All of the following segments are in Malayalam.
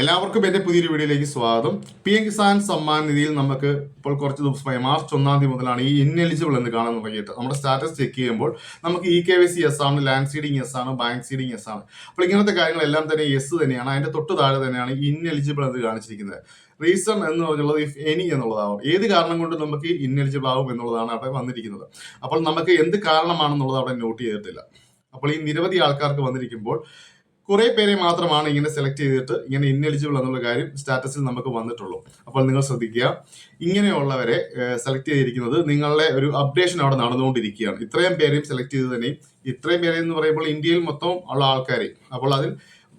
എല്ലാവർക്കും എന്റെ പുതിയൊരു വീഡിയോയിലേക്ക് സ്വാഗതം. പി എം കിസാൻ സമ്മാൻ നിധിയിൽ നമുക്ക് ഇപ്പോൾ കുറച്ച് ദിവസമായി മാർച്ച് ഒന്നാം തീയതി മുതലാണ് ഈ ഇൻഎലിജിബിൾ എന്ന് കാണാൻ തുടങ്ങിയിട്ട് നമ്മുടെ സ്റ്റാറ്റസ് ചെക്ക് ചെയ്യുമ്പോൾ നമുക്ക് E K Y C yes ആണ് ലാൻഡ് സീഡിങ് എസ് ആണ് ബാങ്ക് സീഡിങ് എസ് ആണ്. അപ്പോൾ ഇങ്ങനത്തെ കാര്യങ്ങളെല്ലാം തന്നെ എസ് തന്നെയാണ്. അതിന്റെ തൊട്ട് താഴെ തന്നെയാണ് ഇൻഎലിജിബിൾ എന്ന് കാണിച്ചിരിക്കുന്നത്. റീസൺ എന്ന് പറഞ്ഞുള്ളത് ഇഫ് എനി എന്നുള്ളതാവും. ഏത് കാരണം കൊണ്ട് നമുക്ക് ഇൻഎലിജിബിൾ ആവും എന്നുള്ളതാണ് അവിടെ വന്നിരിക്കുന്നത്. അപ്പോൾ നമുക്ക് എന്ത് കാരണമാണെന്നുള്ളത് അവിടെ നോട്ട് ചെയ്തിട്ടില്ല. അപ്പോൾ ഈ നിരവധി ആൾക്കാർക്ക് വന്നിരിക്കുമ്പോൾ കുറെ പേരെ മാത്രമാണ് ഇങ്ങനെ സെലക്ട് ചെയ്തിട്ട് ഇങ്ങനെ ഇന്നെലിജിബിൾ എന്നുള്ള കാര്യം സ്റ്റാറ്റസിൽ നമുക്ക് വന്നിട്ടുള്ളൂ. അപ്പോൾ നിങ്ങൾ ശ്രദ്ധിക്കുക. ഇങ്ങനെയുള്ളവരെ സെലക്ട് ചെയ്തിരിക്കുന്നത് നിങ്ങളുടെ ഒരു അപ്ഡേഷൻ അവിടെ നടന്നുകൊണ്ടിരിക്കുകയാണ്. ഇത്രയും പേരെയും സെലക്ട് ചെയ്ത് തന്നെയും ഇത്രയും പേരെ എന്ന് പറയുമ്പോൾ ഇന്ത്യയിൽ മൊത്തം ഉള്ള ആൾക്കാരെ. അപ്പോൾ അതിൽ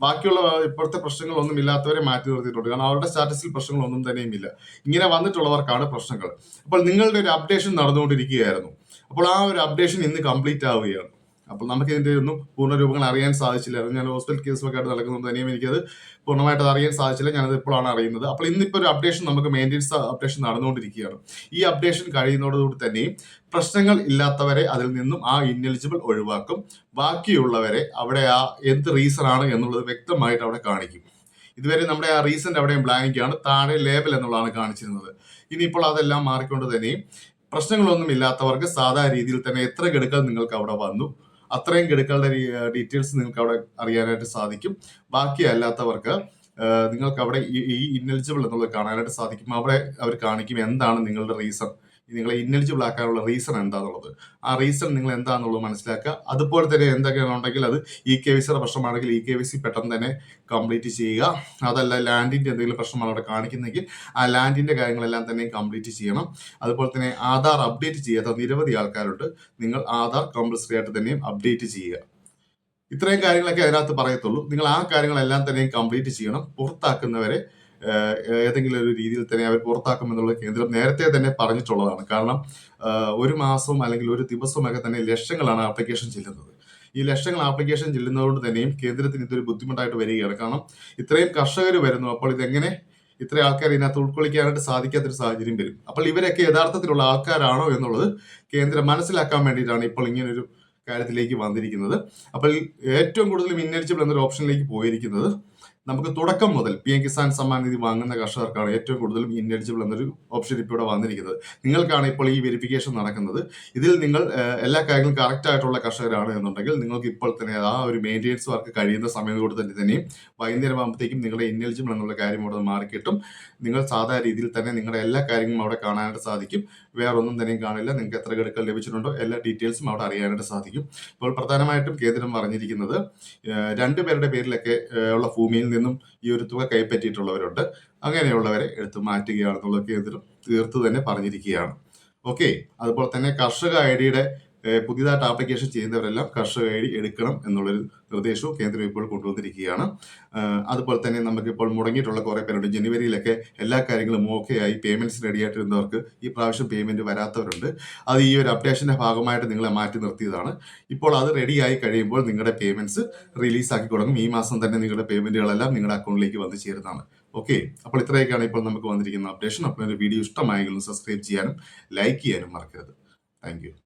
ബാക്കിയുള്ള ഇപ്പോഴത്തെ പ്രശ്നങ്ങളൊന്നും ഇല്ലാത്തവരെ മാറ്റി നിർത്തിയിട്ടുണ്ട്. കാരണം അവരുടെ സ്റ്റാറ്റസിൽ പ്രശ്നങ്ങളൊന്നും തന്നെയും ഇല്ല. ഇങ്ങനെ വന്നിട്ടുള്ളവർക്കാണ് പ്രശ്നങ്ങൾ. അപ്പോൾ നിങ്ങളുടെ ഒരു അപ്ഡേഷൻ നടന്നുകൊണ്ടിരിക്കുകയായിരുന്നു. അപ്പോൾ ആ ഒരു അപ്ഡേഷൻ ഇന്ന് കംപ്ലീറ്റ് ആവുകയാണ്. അപ്പോൾ നമുക്ക് ഇതിന്റെ ഒന്നും പൂർണരൂപങ്ങൾ അറിയാൻ സാധിച്ചില്ല. അത് ഞാൻ ഹോസ്പിറ്റൽ കേസുമൊക്കെ ആയിട്ട് നടക്കുന്നത് തന്നെയും എനിക്കത് പൂർണമായിട്ട് അറിയാൻ സാധിച്ചില്ല. ഞാനത് ഇപ്പോഴാണ് അറിയുന്നത്. അപ്പോൾ ഇന്നിപ്പോൾ ഒരു അപ്ഡേഷൻ നമുക്ക് മെയിന്റെനൻസ് അപ്ഡേഷൻ നടന്നുകൊണ്ടിരിക്കുകയാണ്. ഈ അപ്ഡേഷൻ കഴിയുന്നതോടുകൂടി തന്നെയും പ്രശ്നങ്ങൾ ഇല്ലാത്തവരെ അതിൽ നിന്നും ആ ഇന്നലിജിബിൾ ഒഴിവാക്കും. ബാക്കിയുള്ളവരെ അവിടെ ആ എന്ത് റീസൺ ആണ് എന്നുള്ളത് വ്യക്തമായിട്ട് അവിടെ കാണിക്കും. ഇതുവരെ നമ്മുടെ ആ റീസെന്റ് അവിടെയും ബ്ലാങ്ക് ആണ്. താഴെ ലേബൽ എന്നുള്ളതാണ് കാണിച്ചിരുന്നത്. ഇനിയിപ്പോൾ അതെല്ലാം മാറിക്കൊണ്ട് തന്നെയും പ്രശ്നങ്ങളൊന്നും ഇല്ലാത്തവർക്ക് സാധാരണ രീതിയിൽ തന്നെ എത്ര ഗഡുക്കൾ നിങ്ങൾക്ക് അവിടെ വന്നു? അത്രയും ഗഡുക്കളുടെ ഡീറ്റെയിൽസ് നിങ്ങൾക്ക് അവിടെ അറിയാനായിട്ട് സാധിക്കും. ബാക്കി അല്ലാത്തവർക്ക് നിങ്ങൾക്ക് അവിടെ ഈ ഇന്നലിജിബിൾ എന്നുള്ളത് കാണാനായിട്ട് സാധിക്കും. അവിടെ അവർ കാണിക്കും എന്താണ് നിങ്ങളുടെ റീസൺ നിങ്ങളെ ഇന്നലിജിബിൾ ആക്കാനുള്ള റീസൺ എന്താണെന്നുള്ളത് ആ റീസൺ നിങ്ങൾ എന്താണെന്നുള്ളത് മനസ്സിലാക്കുക. അതുപോലെ തന്നെ എന്തൊക്കെയാണ് ഉണ്ടെങ്കിൽ അത് ഇ കെ വി സിയുടെ പ്രശ്നമാണെങ്കിൽ ഇ കെ വി സി പെട്ടെന്ന് തന്നെ കംപ്ലീറ്റ് ചെയ്യുക. അതല്ല ലാൻഡിന്റെ എന്തെങ്കിലും പ്രശ്നമാണ് അവിടെ കാണിക്കുന്നെങ്കിൽ ആ ലാൻഡിന്റെ കാര്യങ്ങളെല്ലാം തന്നെ കംപ്ലീറ്റ് ചെയ്യണം. അതുപോലെ തന്നെ ആധാർ അപ്ഡേറ്റ് ചെയ്യാത്ത നിരവധി ആൾക്കാരുണ്ട്. നിങ്ങൾ ആധാർ കമ്പൽസറി ആയിട്ട് തന്നെയും അപ്ഡേറ്റ് ചെയ്യുക. ഇത്രയും കാര്യങ്ങളൊക്കെ അതിനകത്ത് പറയത്തുള്ളൂ. നിങ്ങൾ ആ കാര്യങ്ങളെല്ലാം തന്നെയും കംപ്ലീറ്റ് ചെയ്യണം. പുറത്താക്കുന്നവരെ ഏതെങ്കിലും ഒരു രീതിയിൽ തന്നെ അവർ പുറത്താക്കും എന്നുള്ള കേന്ദ്രം നേരത്തെ തന്നെ പറഞ്ഞിട്ടുള്ളതാണ്. കാരണം ഒരു മാസവും അല്ലെങ്കിൽ ഒരു ദിവസമൊക്കെ തന്നെ ലക്ഷങ്ങളാണ് ആപ്ലിക്കേഷൻ ചെല്ലുന്നത്. ഈ ലക്ഷങ്ങൾ ആപ്ലിക്കേഷൻ ചെല്ലുന്നതുകൊണ്ട് തന്നെയും കേന്ദ്രത്തിന് ഇതൊരു ബുദ്ധിമുട്ടായിട്ട് വരികയാണ്. കാരണം ഇത്രയും കർഷകർ വരുന്നു. അപ്പോൾ ഇതെങ്ങനെ ഇത്ര ആൾക്കാർ ഇതിനകത്ത് ഉൾക്കൊള്ളിക്കാനായിട്ട് സാധിക്കാത്തൊരു സാഹചര്യം വരും. അപ്പോൾ ഇവരൊക്കെ യഥാർത്ഥത്തിലുള്ള ആൾക്കാരാണോ എന്നുള്ളത് കേന്ദ്രം മനസ്സിലാക്കാൻ വേണ്ടിയിട്ടാണ് ഇപ്പോൾ ഇങ്ങനൊരു കാര്യത്തിലേക്ക് വന്നിരിക്കുന്നത്. അപ്പോൾ ഏറ്റവും കൂടുതൽ ഇന്നലിജിബിൾ എന്നൊരു ഓപ്ഷനിലേക്ക് പോയിരിക്കുന്നത് നമുക്ക് തുടക്കം മുതൽ പി എം കിസാൻ സമ്മാൻ നിധി വാങ്ങുന്ന കർഷകർക്കാണ് ഏറ്റവും കൂടുതൽ ഇന്നലിജിബിൾ എന്നൊരു ഓപ്ഷൻ ഇപ്പോൾ ഇവിടെ വന്നിരിക്കുന്നത്. നിങ്ങൾക്കാണ് ഇപ്പോൾ ഈ വെരിഫിക്കേഷൻ നടക്കുന്നത്. ഇതിൽ നിങ്ങൾ എല്ലാ കാര്യങ്ങളും കറക്റ്റ് ആയിട്ടുള്ള കർഷകരാണ് എന്നുണ്ടെങ്കിൽ നിങ്ങൾക്ക് ഇപ്പോൾ തന്നെ ആ ഒരു മെയിന്റെനൻസ് വർക്ക് കഴിയുന്ന സമയം കൊണ്ട് തന്നെ തന്നെയും വൈകുന്നേരം ആകുമ്പോഴത്തേക്കും നിങ്ങളുടെ ഇന്നലിജിബിൾ എന്നുള്ള കാര്യം അവിടെ മാറിക്കിട്ടും നിങ്ങൾ സാധാരണ രീതിയിൽ തന്നെ നിങ്ങളുടെ എല്ലാ കാര്യങ്ങളും അവിടെ കാണാനായിട്ട് സാധിക്കും. വേറെ ഒന്നും തന്നെയും കാണില്ല. നിങ്ങൾക്ക് എത്ര ഗഡുക്കൾ ലഭിച്ചിട്ടുണ്ടോ എല്ലാ ഡീറ്റെയിൽസും അവിടെ അറിയാനായിട്ട് സാധിക്കും. ഇപ്പോൾ പ്രധാനമായിട്ടും കേന്ദ്രം പറഞ്ഞിരിക്കുന്നത് രണ്ടുപേരുടെ പേരിലൊക്കെ ഉള്ള ഭൂമിയിൽ നിന്നും ഈ ഒരു തുക കൈപ്പറ്റിയിട്ടുള്ളവരുണ്ട്. അങ്ങനെയുള്ളവരെ എടുത്തു മാറ്റുകയാണെന്നുള്ള കേന്ദ്രം തീർത്ത് തന്നെ പറഞ്ഞിരിക്കുകയാണ്. ഓക്കെ അതുപോലെ തന്നെ കർഷക ഐ ഡിയുടെ പുതിയതായിട്ട് ആപ്ലിക്കേഷൻ ചെയ്യുന്നവരെല്ലാം കർഷക ഐ ഡി എടുക്കണം എന്നുള്ളൊരു നിർദ്ദേശവും കേന്ദ്രം ഇപ്പോൾ കൊണ്ടുവന്നിരിക്കുകയാണ്. അതുപോലെ തന്നെ നമുക്കിപ്പോൾ മുടങ്ങിയിട്ടുള്ള കുറേ പേരുണ്ട്. ജനുവരിയിലൊക്കെ എല്ലാ കാര്യങ്ങളും ഓക്കെ ആയി പേയ്മെന്റ്സ് റെഡി ആയിട്ടിരുന്നവർക്ക് ഈ പ്രാവശ്യം പേയ്മെന്റ് വരാത്തവരുണ്ട്. അത് ഈ ഒരു അപ്ഡേഷന്റെ ഭാഗമായിട്ട് നിങ്ങളെ മാറ്റി നിർത്തിയതാണ്. ഇപ്പോൾ അത് റെഡി ആയി കഴിയുമ്പോൾ നിങ്ങളുടെ പേയ്മെന്റ്സ് റിലീസ് ആക്കി തുടങ്ങും. ഈ മാസം തന്നെ നിങ്ങളുടെ പേയ്മെന്റുകളെല്ലാം നിങ്ങളുടെ അക്കൗണ്ടിലേക്ക് വന്നു ചേരുന്നതാണ്. ഓക്കെ അപ്പോൾ ഇത്രയൊക്കെയാണ് ഇപ്പോൾ നമുക്ക് വന്നിരിക്കുന്ന അപ്ഡേഷൻ അപ്പോൾ വീഡിയോ ഇഷ്ടമായെങ്കിലും സബ്സ്ക്രൈബ് ചെയ്യാനും ലൈക്ക് ചെയ്യാനും മറക്കരുത്. താങ്ക്